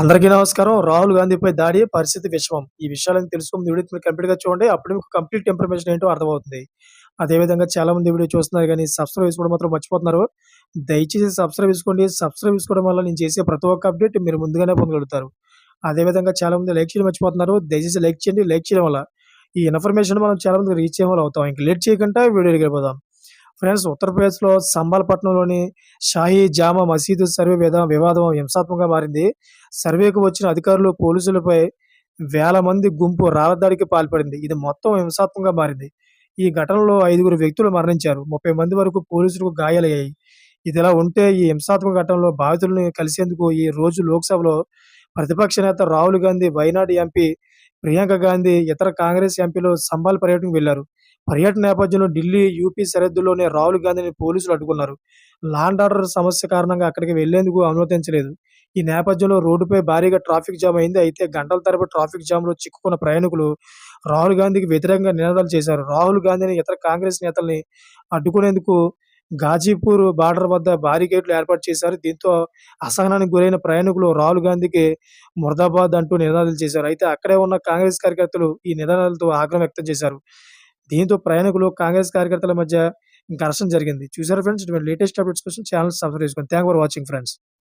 అందరికీ నమస్కారం. రాహుల్ గాంధీపై దాడి, పరిస్థితి విషమం. ఈ విషయాలను తెలుసుకుని వీడియో కంప్లీట్గా చూడండి. అప్పుడు మీకు కంప్లీట్ ఇన్ఫర్మేషన్ ఏంటో అర్థమవుతుంది. అదేవిధంగా చాలామంది వీడియో చూస్తున్నారు కానీ సబ్స్క్రైబ్ చేసుకోవడం మాత్రం మర్చిపోతున్నారు. దయచేసి సబ్స్క్రైబ్ చేసుకోండి. సబ్స్క్రైబ్ చేసుకోవడం వల్ల నేను చేసే ప్రతి ఒక్క అప్డేట్ మీరు ముందుగానే పొందగలుగుతారు. అదేవిధంగా చాలామంది లైక్ చేయడం మర్చిపోతున్నారు. దయచేసి లైక్ చేయండి. లైక్ చేయడం వల్ల ఈ ఇన్ఫర్మేషన్ మనం చాలా మంది రీచ్ చేయడం వల్ల అవుతాం. ఇంక లేట్ చేయకుండా వీడియో వెళ్ళిపోదాం. ఫ్రెండ్స్ ఉత్తరప్రదేశ్‌లో సంబాల్పట్నంలోని షాహీ జామా మసీదు సర్వే విధా వివాదం హింసాత్మకంగా మారింది. సర్వేకు వచ్చిన అధికారులు, పోలీసులపై వేల మంది గుంపు రాళ్ళదాడికి పాల్పడింది. ఇది మొత్తం హింసాత్మకంగా మారింది. ఈ ఘటనలో ఐదుగురు వ్యక్తులు మరణించారు. 30 మంది వరకు పోలీసులకు గాయాలయ్యాయి. ఇదిలా ఉంటే ఈ హింసాత్మక ఘటనలో బాధితులను కలిసేందుకు ఈ రోజు లోక్‌సభలో ప్రతిపక్ష నేత రాహుల్ గాంధీ, వైనాడు ఎంపీ ప్రియాంక గాంధీ, ఇతర కాంగ్రెస్ ఎంపీలు సంబాల్ పర్యటనకు వెళ్ళారు. పర్యటన నేపథ్యంలో ఢిల్లీ, యూపీ సరిహద్దుల్లోనే రాహుల్ గాంధీని పోలీసులు అడ్డుకున్నారు. లాండ్ ఆర్డర్ సమస్య కారణంగా అక్కడికి వెళ్ళేందుకు అనుమతించలేదు. ఈ నేపథ్యంలో రోడ్డుపై భారీగా ట్రాఫిక్ జామ్ అయింది. అయితే గంటల తరపు ట్రాఫిక్ జామ్‌లో చిక్కుకున్న ప్రయాణికులు రాహుల్ గాంధీకి వ్యతిరేకంగా నినాదాలు చేశారు. రాహుల్ గాంధీని, ఇతర కాంగ్రెస్ నేతల్ని అడ్డుకునేందుకు గాజీపూర్ బార్డర్ వద్ద బారికేడ్లు ఏర్పాటు చేశారు. దీంతో అసహనానికి గురైన ప్రయాణికులు రాహుల్ గాంధీకి ముర్దాబాద్ అంటూ నినాదాలు చేశారు. అయితే అక్కడే ఉన్న కాంగ్రెస్ కార్యకర్తలు ఈ నినాదాలతో ఆగ్రహం వ్యక్తం చేశారు. దీంతో ప్రయాణికులు, కాంగ్రెస్ కార్యకర్తల మధ్య ఘర్షణ జరిగింది. చూసారు ఫ్రెండ్స్ ఇటువంటి లేటెస్ట్ అప్డేట్స్ కోసం ఛానల్ సబ్స్క్రైబ్ చేసుకోండి. Thank for watching friends.